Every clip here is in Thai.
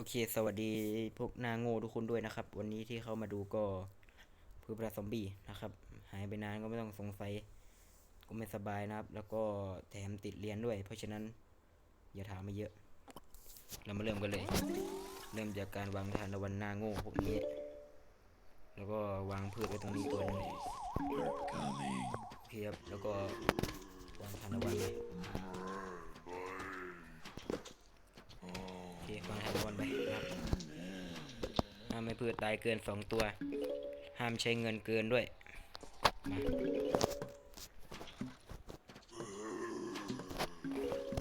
โอเค สวัสดีพวกนาโง่ทุกคนด้วยนะครับ วันนี้ที่เข้ามาดูก็เพื่อปราซอมบี้นะครับ หายไปนานก็ไม่ต้องสงสัยก็ไม่สบายนะครับ แล้วก็แถมติดเรียนด้วย เพราะฉะนั้นอย่าถามมาเยอะ เรามาเริ่มกันเลย เริ่มจากการวางทานตะวันหน้าโง่พวกนี้ แล้วก็วางพืชไว้ตรงนี้ตัวนึงเคครับแล้วก็วางทานตะวันไปโอเค วางทานตะวันไปครับห้ามไม่พืชตายเกินสองตัว ห้ามใช้เงินเกินด้วยมา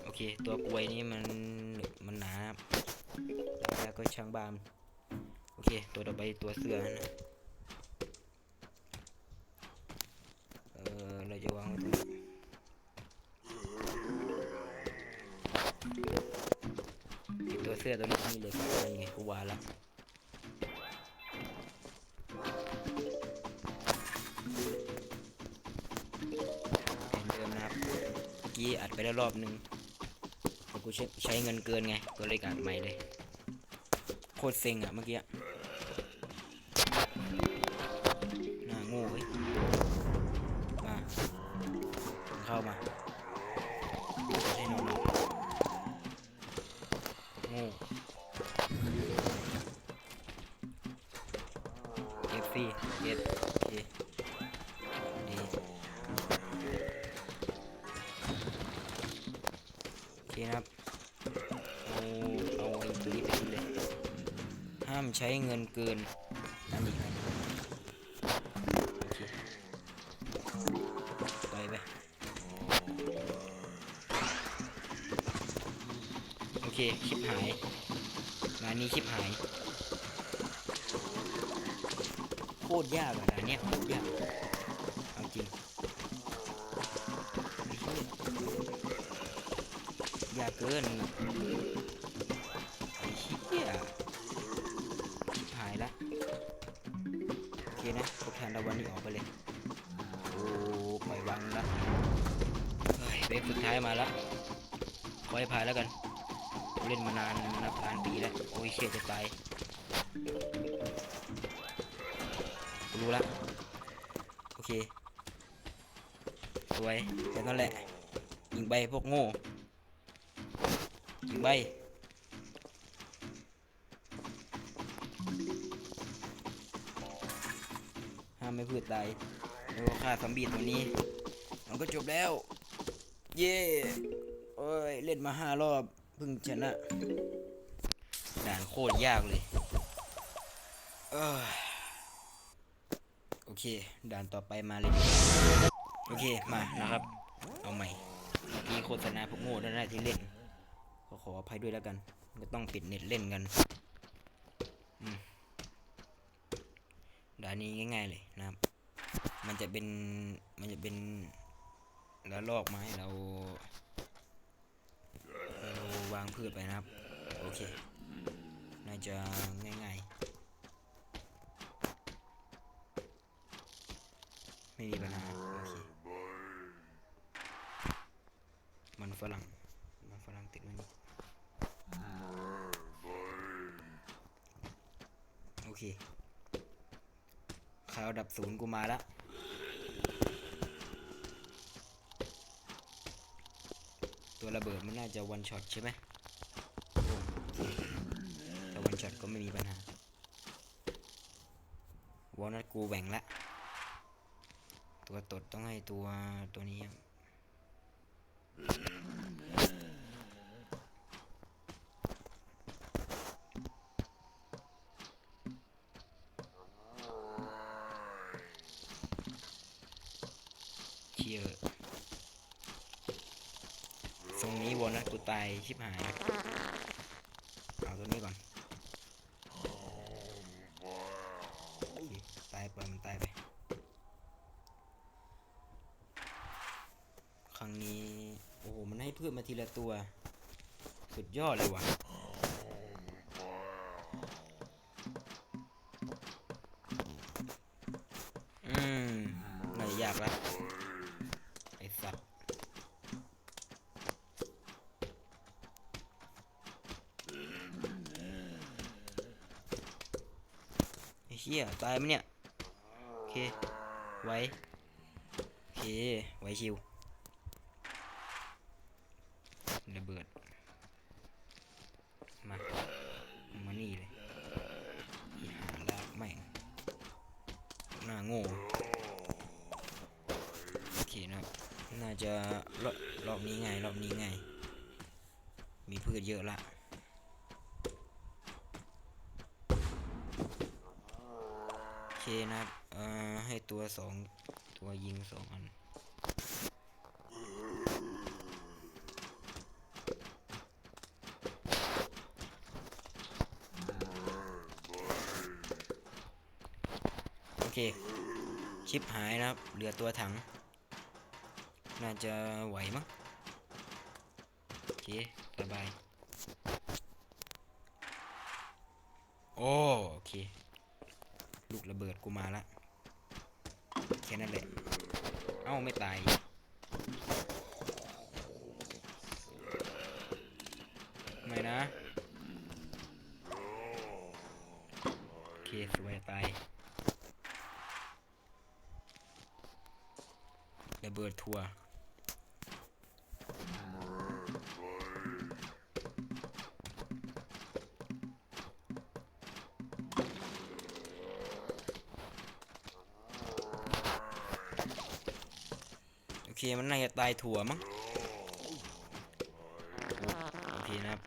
โอเค ตัวกล้วยนี้มันมันหนาครับแล้วก็ช่างบาม โอเค ตัวต่อไปตัวเสื้อนะ เออเราจะวางไว้ตรงนี้ไอ้ตัว เสื้อตัวนี้มีเหล็กอะไรไงกูว่าละเหมือนเดิมนะครับเมื่อกี้อัดไปแล้วรอบนึงกูใช้เงินเกินไงก็เลยอัดใหม่เลย โคตรเซ็งอะเมื่อกี้ นะครับเอาเอาไอ้ตัวนี้ไปทิ้งเลยห้ามใช้เงินเกินนั่นอีกนะโอเคไปไปโอเคคลิปหายงานนี้คลิปหายโคตรยากอะนะเนี่ยโคตรยากเอาจริงไอ้เหี้ยยาก เกินเหี้ยคลิปหายละโอเคนะพวกแทนตะวันนี้ออกไปเลยโอ้ปล่อยวางละเฮ้ยเวฟสุดท้ายมาละขอให้ผ่านแล้วกัน เล่นมานานนับล้านปีแล้ว โอ้ยเชี่ยจะตายรู้ละโอเคสวยแค่นั้นแหละยิงใบพวกโง่ ใบห้ามไม่พืชตายแล้วก็ฆ่าซอมบี้ตัวนี้ มันก็จบแล้ว เย่โอ้ย เล่นมาห้ารอบเพิ่งชนะ ด่านโคตรยากเลยเอ้ยโอเค ด่านต่อไปมาเลยดีกว่าโอเค มานะครับ เอาใหม่เมื่อกี้โฆษณาพวกโง่ด้านหน้าที่เล่น ก็ขออภัยด้วยแล้วกัน ก็ต้องปิดเน็ตเล่นกันด่านนี้ง่าย ๆเลยนะครับ มันจะเป็น มันจะเป็นแล้วลอกมาให้เราเราวางพืชไปนะครับ โอเค น่าจะง่ายๆ ไม่มีปัญหา โอเค มันฝรั่ง มันฝรั่งติดไว้นี่ โอเคข่าดับศูนย์กูมาแล้วตัวระเบิดมันน่าจะวันช็อตใช่ไหมโอ้โอเคถ้าวันช็อตก็ไม่มีปัญหาวอลนัทกูแหว่งละ ตัวตดต้องให้ตัวตัวนี้ครับ เยร์ทรงนี้วอลนัทกูตายชิบหาย เอาตัวนี้ก่อน ตายปล่อยมันตายไป ครั้งนี้ โอ้โห มันให้เพื่อนมาทีละตัว สุดยอดเลยว่ะ อืมไม่ยากละไอสัตว์ โชี่ยตายไหมเนี่ย โอเค ไว้ โอเค ไว้ชิวระเบิด มา มานี่เลยลากแม่งหน้าโง่ โอเคนะน่าจะรอบนี้ไงรอบนี้ไง มีพืชเยอะละ โอเค นะครับเอ่อให้ตัวสองตัวยิงสองอันโอเค ชิปหายนะครับ เหลือตัวถัง น่าจะไหวมั้งโอเคสบายโอ้โอเค ลูกระเบิดกูมาละแค่นั้นแหละ เอ้าไม่ตายไม่นะโอเคสวยตายระเบิดทัวร์ เคมันน่าจะตายถั่วมั้งโอเคนะครับ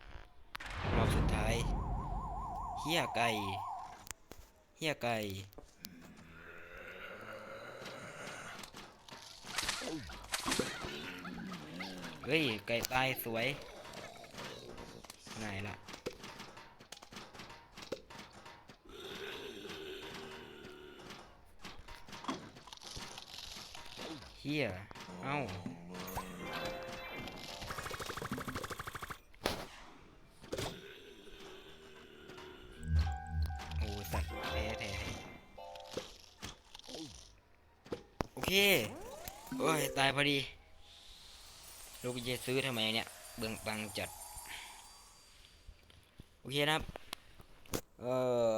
รอบสุดท้ายเฮียไก่เฮียไก่เฮ้ย ไก่ตายสวยไหนล่ะเฮีย เอ้าโอ้สัตว์แท้แท้โอเค โอ้ย ตายพอดี ลูกจะซื้อทำไมเนี่ย เบื้องตังจัด โอเคนะครับ เออ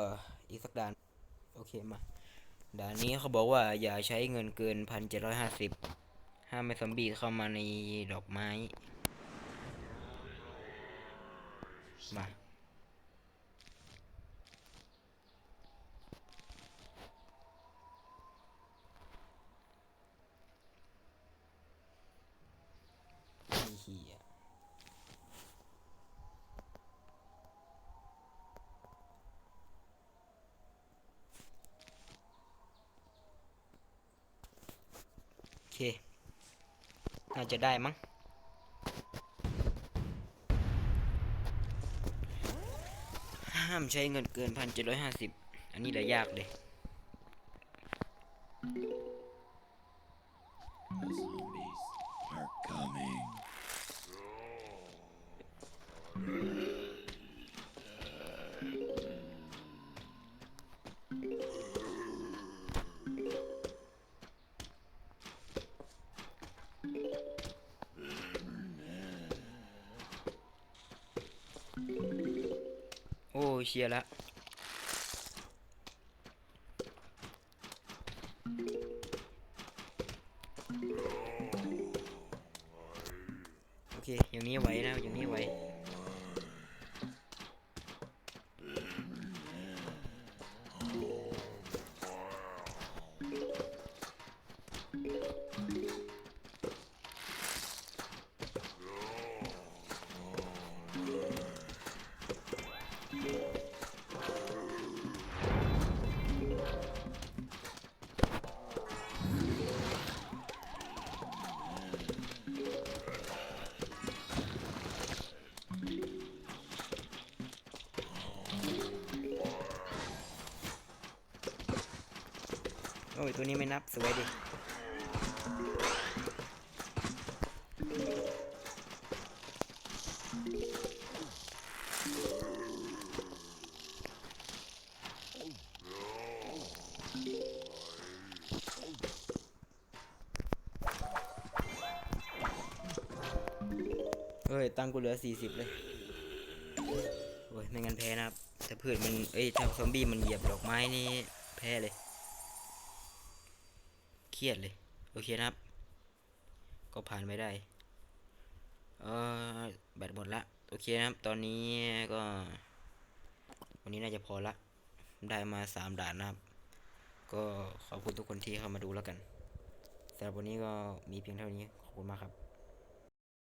อีกสักด่าน โอเคมาด่านนี้เขาบอกว่าอย่าใช้เงินเกินพันเจ็ดร้อยห้าสิบ ห้ามไม่ซอมบี้เข้ามาในดอกไม้มาเหี้ยโอเค น่าจะได้มั้งห้ามใช้เงินเกินพันเจ็ดร้อยห้าสิบอันนี้แหละยากเลย เคลียร์แล้วโอเคอย่างนี้ไหวนะอย่างนี้ไหว อ้ยตัวนี้ไม่นับสวยดิเอ้ย ตังกูเหลือ 40 เลย โอ้ย ไม่งั้นแพ้นะครับ ถ้าพืชมัน เอ้ย ถ้าซอมบี้มันเหยียบดอกไม้นี่ แพ้เลย เครียดเลย โอเคนะครับ ก็ผ่านไม่ได้ เออแบตหมดละ โอเคนะครับ ตอนนี้ก็ วันนี้น่าจะพอละ ได้มาสามด่านนะครับ ก็ขอบคุณทุกคนที่เข้ามาดูแล้วกันสำหรับวันนี้ก็มีเพียงเท่านี้ ขอบคุณมากครับ